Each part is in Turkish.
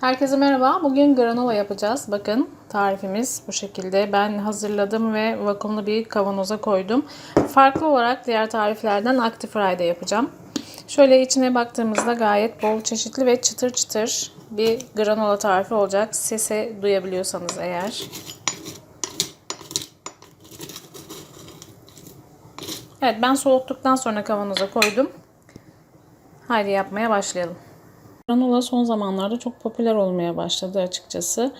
Herkese merhaba. Bugün granola yapacağız. Bakın tarifimiz bu şekilde. Ben hazırladım ve vakumlu bir kavanoza koydum. Farklı olarak diğer tariflerden Active Fry'de yapacağım. Şöyle içine baktığımızda gayet bol çeşitli ve çıtır çıtır bir granola tarifi olacak. Sesi duyabiliyorsanız eğer. Evet ben soğuttuktan sonra kavanoza koydum. Haydi yapmaya başlayalım. Granola son zamanlarda çok popüler olmaya başladı açıkçası.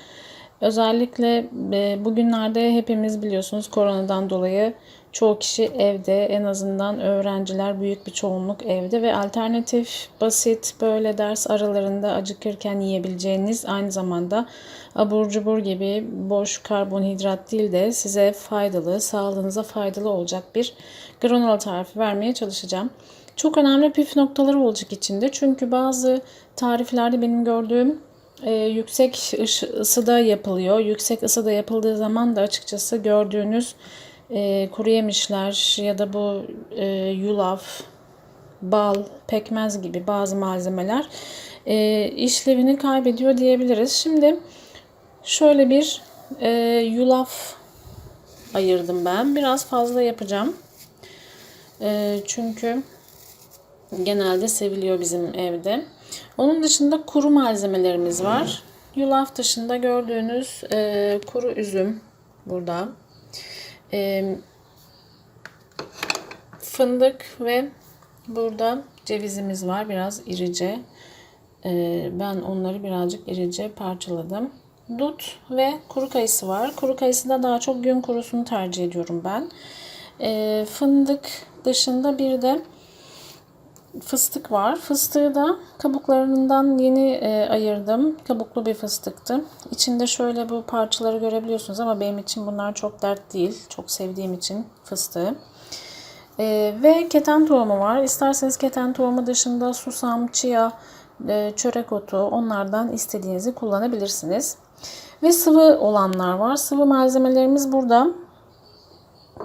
Özellikle e, bugünlerde hepimiz biliyorsunuz koronadan dolayı çoğu kişi evde en azından öğrenciler büyük bir çoğunluk evde ve alternatif basit böyle ders aralarında acıkırken yiyebileceğiniz aynı zamanda abur cubur gibi boş karbonhidrat değil de size faydalı, sağlığınıza faydalı olacak bir granola tarifi vermeye çalışacağım. Çok önemli püf noktaları olacak içinde. Çünkü bazı tariflerde benim gördüğüm e, yüksek ısıda yapılıyor. Yüksek ısıda yapıldığı zaman da açıkçası gördüğünüz e, kuru yemişler ya da bu e, yulaf, bal, pekmez gibi bazı malzemeler e, işlevini kaybediyor diyebiliriz. Şimdi şöyle bir e, yulaf ayırdım ben. Biraz fazla yapacağım. E, çünkü genelde seviliyor bizim evde. Onun dışında kuru malzemelerimiz var. Yulaf dışında gördüğünüz e, kuru üzüm burada. E, fındık ve burada cevizimiz var. Biraz irice. E, ben onları birazcık irice parçaladım. Dut ve kuru kayısı var. Kuru kayısı da daha çok gün kurusunu tercih ediyorum ben. E, fındık dışında bir de fıstık var. Fıstığı da kabuklarından yeni e, ayırdım. Kabuklu bir fıstıktı. İçinde şöyle bu parçaları görebiliyorsunuz ama benim için bunlar çok dert değil. Çok sevdiğim için fıstığı. E, ve keten tohumu var. İsterseniz keten tohumu dışında susam, chia, e, çörek otu onlardan istediğinizi kullanabilirsiniz. Ve sıvı olanlar var. Sıvı malzemelerimiz burada.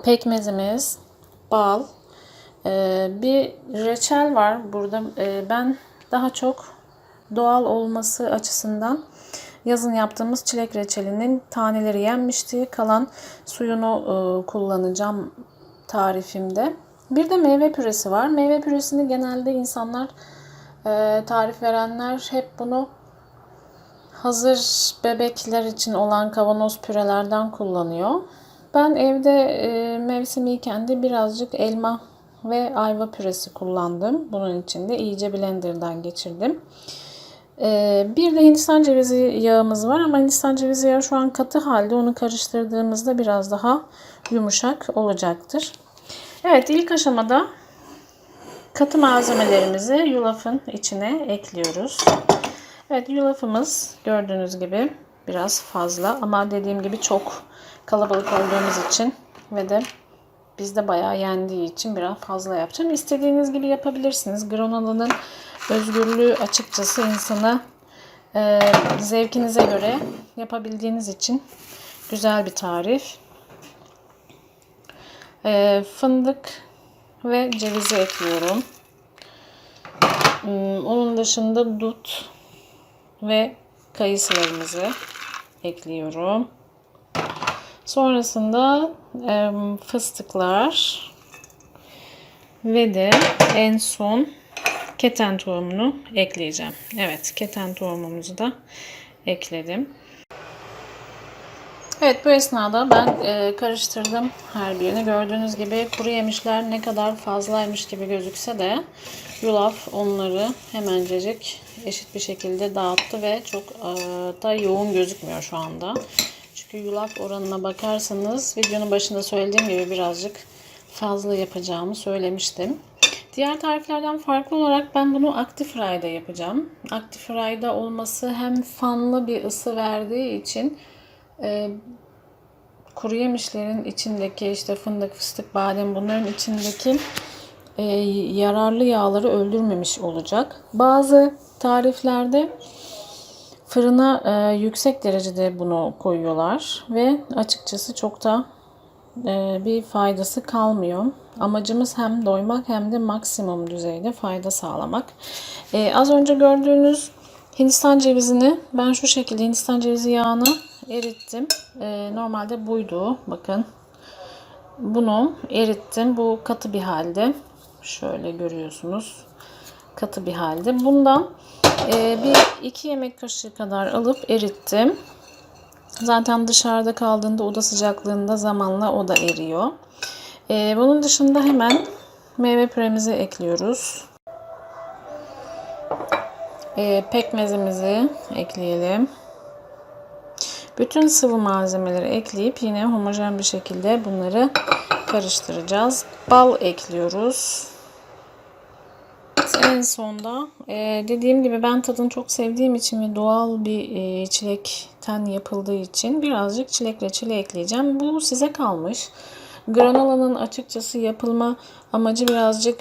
Pekmezimiz, bal, bir reçel var burada. Ee, ben daha çok doğal olması açısından yazın yaptığımız çilek reçelinin taneleri yenmişti. Kalan suyunu e, kullanacağım tarifimde. Bir de meyve püresi var. Meyve püresini genelde insanlar e, tarif verenler hep bunu hazır bebekler için olan kavanoz pürelerden kullanıyor. Ben evde e, mevsimiyken de birazcık elma ve ayva püresi kullandım. Bunun için de iyice blenderdan geçirdim. Ee, bir de Hindistan cevizi yağımız var ama Hindistan cevizi yağı şu an katı halde. Onu karıştırdığımızda biraz daha yumuşak olacaktır. Evet ilk aşamada katı malzemelerimizi yulafın içine ekliyoruz. Evet yulafımız gördüğünüz gibi biraz fazla ama dediğim gibi çok kalabalık olduğumuz için ve de Bizde bayağı yendiği için biraz fazla yapacağım. İstediğiniz gibi yapabilirsiniz. Granola'nın özgürlüğü açıkçası insana e, zevkinize göre yapabildiğiniz için güzel bir tarif. E, fındık ve cevizi ekliyorum. Hmm, onun dışında dut ve kayısılarımızı ekliyorum. Sonrasında e, fıstıklar ve de en son keten tohumunu ekleyeceğim. Evet keten tohumumuzu da ekledim. Evet bu esnada ben e, karıştırdım her birini. Gördüğünüz gibi kuru yemişler ne kadar fazlaymış gibi gözükse de yulaf onları hemencecik eşit bir şekilde dağıttı ve çok e, da yoğun gözükmüyor şu anda. Çünkü yulaf oranına bakarsanız videonun başında söylediğim gibi birazcık fazla yapacağımı söylemiştim. Diğer tariflerden farklı olarak ben bunu Active Fry'da yapacağım. Active Fry'da olması hem fanlı bir ısı verdiği için e, kuru yemişlerin içindeki işte fındık, fıstık, badem bunların içindeki e, yararlı yağları öldürmemiş olacak. Bazı tariflerde Fırına e, yüksek derecede bunu koyuyorlar ve açıkçası çok da e, bir faydası kalmıyor. Amacımız hem doymak hem de maksimum düzeyde fayda sağlamak. E, az önce gördüğünüz Hindistan cevizini ben şu şekilde Hindistan cevizi yağını erittim. Ee, normalde buydu. Bakın. Bunu erittim. Bu katı bir halde. Şöyle görüyorsunuz. Katı bir halde. Bundan e, bir iki yemek kaşığı kadar alıp erittim. Zaten dışarıda kaldığında oda sıcaklığında zamanla o da eriyor. Ee, bunun dışında hemen meyve püremizi ekliyoruz. Ee, pekmezimizi ekleyelim. Bütün sıvı malzemeleri ekleyip yine homojen bir şekilde bunları karıştıracağız. Bal ekliyoruz. En sonda e, dediğim gibi ben tadını çok sevdiğim için ve doğal bir e, çilekten yapıldığı için birazcık çilek reçeli ekleyeceğim. Bu size kalmış. Granola'nın açıkçası yapılma amacı birazcık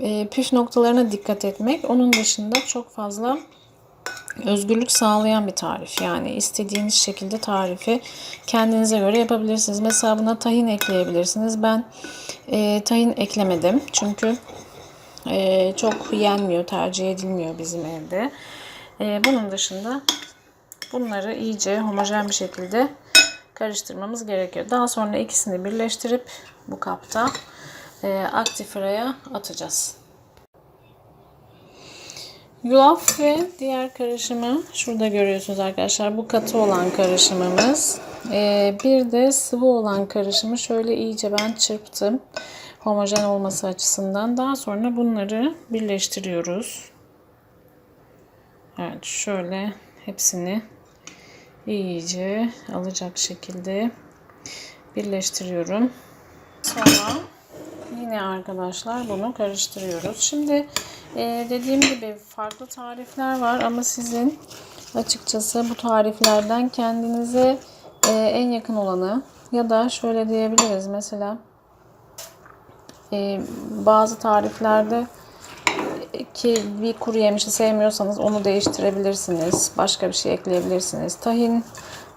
e, püf noktalarına dikkat etmek. Onun dışında çok fazla özgürlük sağlayan bir tarif. Yani istediğiniz şekilde tarifi kendinize göre yapabilirsiniz. Mesela buna tahin ekleyebilirsiniz. Ben e, tahin eklemedim. Çünkü e, çok yenmiyor, tercih edilmiyor bizim evde. E, bunun dışında bunları iyice homojen bir şekilde karıştırmamız gerekiyor. Daha sonra ikisini birleştirip bu kapta e, aktifraya atacağız. Yulaf ve diğer karışımı şurada görüyorsunuz arkadaşlar. Bu katı olan karışımımız. Ee, bir de sıvı olan karışımı şöyle iyice ben çırptım. Homojen olması açısından. Daha sonra bunları birleştiriyoruz. Evet şöyle hepsini iyice alacak şekilde birleştiriyorum. Sonra yine arkadaşlar bunu karıştırıyoruz. Şimdi ee, dediğim gibi farklı tarifler var ama sizin açıkçası bu tariflerden kendinize e, en yakın olanı ya da şöyle diyebiliriz mesela e, bazı tariflerde ki bir kuru yemişi sevmiyorsanız onu değiştirebilirsiniz. Başka bir şey ekleyebilirsiniz. Tahin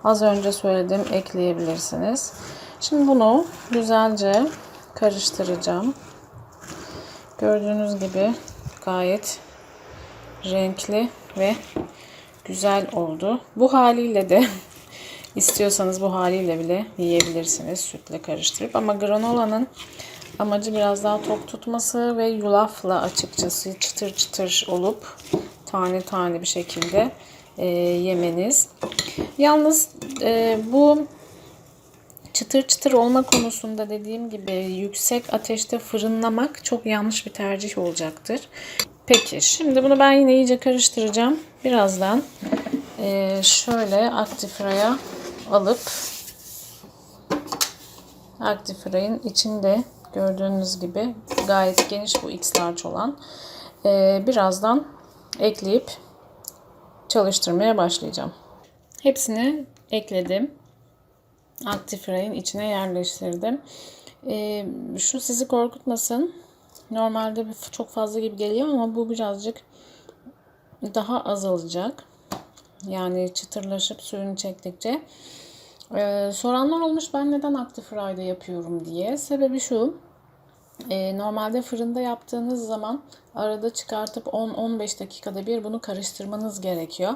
az önce söyledim ekleyebilirsiniz. Şimdi bunu güzelce karıştıracağım. Gördüğünüz gibi gayet renkli ve güzel oldu. Bu haliyle de istiyorsanız bu haliyle bile yiyebilirsiniz sütle karıştırıp. Ama granola'nın amacı biraz daha tok tutması ve yulafla açıkçası çıtır çıtır olup tane tane bir şekilde e, yemeniz. Yalnız e, bu çıtır çıtır olma konusunda dediğim gibi yüksek ateşte fırınlamak çok yanlış bir tercih olacaktır. Peki şimdi bunu ben yine iyice karıştıracağım. Birazdan e, şöyle aktifraya alıp aktifrayın içinde gördüğünüz gibi gayet geniş bu X large olan e, birazdan ekleyip çalıştırmaya başlayacağım. Hepsini ekledim aktif rayın içine yerleştirdim. Ee, şu sizi korkutmasın. Normalde çok fazla gibi geliyor ama bu birazcık daha azalacak. Yani çıtırlaşıp suyunu çektikçe. Ee, soranlar olmuş ben neden aktif rayda yapıyorum diye. Sebebi şu. E, normalde fırında yaptığınız zaman arada çıkartıp 10-15 dakikada bir bunu karıştırmanız gerekiyor.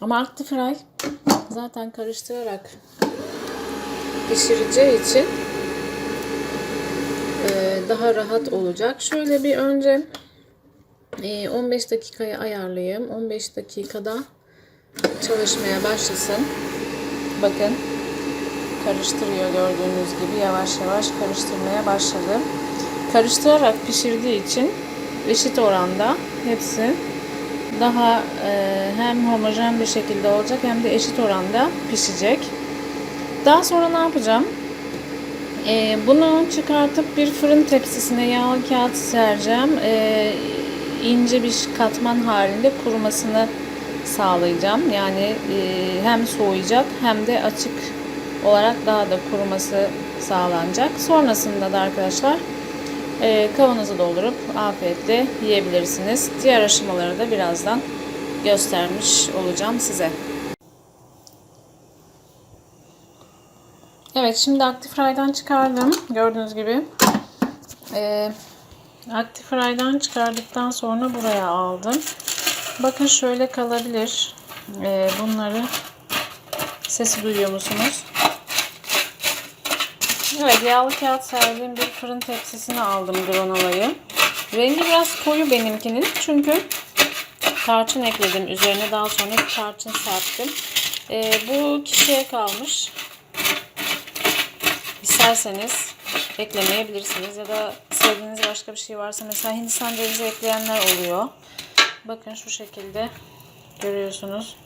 Ama aktif ray zaten karıştırarak pişireceği için e, daha rahat olacak. Şöyle bir önce 15 e, dakikaya ayarlayayım. 15 dakikada çalışmaya başlasın. Bakın karıştırıyor gördüğünüz gibi yavaş yavaş karıştırmaya başladı. Karıştırarak pişirdiği için eşit oranda hepsi daha e, hem homojen bir şekilde olacak hem de eşit oranda pişecek. Daha sonra ne yapacağım? Ee, bunu çıkartıp bir fırın tepsisine yağlı kağıt sereceğim. Ee, ince bir katman halinde kurumasını sağlayacağım. Yani e, hem soğuyacak hem de açık olarak daha da kuruması sağlanacak. Sonrasında da arkadaşlar e, kavanoza doldurup afiyetle yiyebilirsiniz. Diğer aşamaları da birazdan göstermiş olacağım size. Evet şimdi aktif raydan çıkardım. Gördüğünüz gibi. Ee, aktif raydan çıkardıktan sonra buraya aldım. Bakın şöyle kalabilir. Ee, bunları sesi duyuyor musunuz? Evet yağlı kağıt serdiğim bir fırın tepsisine aldım granolayı. Rengi biraz koyu benimkinin çünkü tarçın ekledim üzerine daha sonra tarçın serptim. Ee, bu kişiye kalmış. İsterseniz eklemeyebilirsiniz ya da sevdiğiniz başka bir şey varsa mesela Hindistan cevizi ekleyenler oluyor. Bakın şu şekilde görüyorsunuz.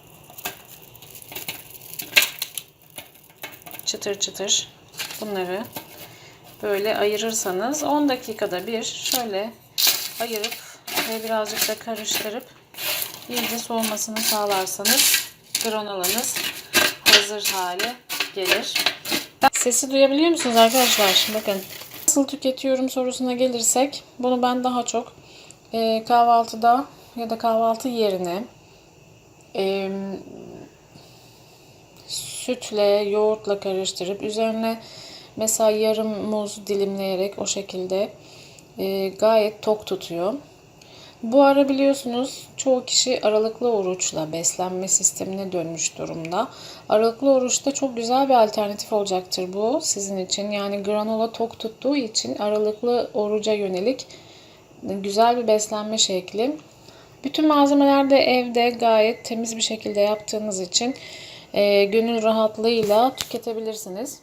Çıtır çıtır bunları böyle ayırırsanız 10 dakikada bir şöyle ayırıp ve birazcık da karıştırıp iyice soğumasını sağlarsanız granolanız hazır hale gelir. Sesi duyabiliyor musunuz arkadaşlar? Bakın. Nasıl tüketiyorum sorusuna gelirsek bunu ben daha çok e, kahvaltıda ya da kahvaltı yerine e, sütle, yoğurtla karıştırıp üzerine mesela yarım muz dilimleyerek o şekilde e, gayet tok tutuyor. Bu ara biliyorsunuz çoğu kişi aralıklı oruçla beslenme sistemine dönmüş durumda. Aralıklı oruçta çok güzel bir alternatif olacaktır bu sizin için. Yani granola tok tuttuğu için aralıklı oruca yönelik güzel bir beslenme şekli. Bütün malzemeler de evde gayet temiz bir şekilde yaptığınız için e, gönül rahatlığıyla tüketebilirsiniz.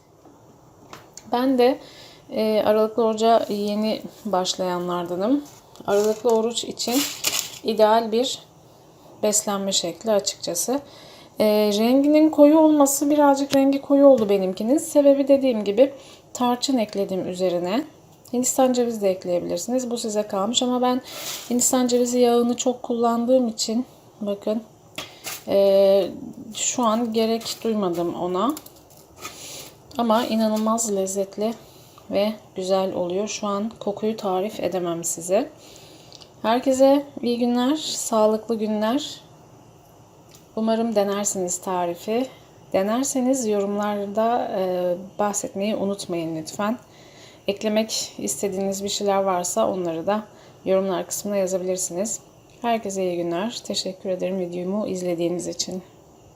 Ben de e, aralıklı oruca yeni başlayanlardanım. Aralıklı oruç için ideal bir beslenme şekli açıkçası. E, renginin koyu olması birazcık rengi koyu oldu benimkinin. Sebebi dediğim gibi tarçın ekledim üzerine. Hindistan cevizi de ekleyebilirsiniz. Bu size kalmış ama ben Hindistan cevizi yağını çok kullandığım için bakın e, şu an gerek duymadım ona. Ama inanılmaz lezzetli ve güzel oluyor. Şu an kokuyu tarif edemem size. Herkese iyi günler, sağlıklı günler. Umarım denersiniz tarifi. Denerseniz yorumlarda e, bahsetmeyi unutmayın lütfen. Eklemek istediğiniz bir şeyler varsa onları da yorumlar kısmına yazabilirsiniz. Herkese iyi günler. Teşekkür ederim videomu izlediğiniz için.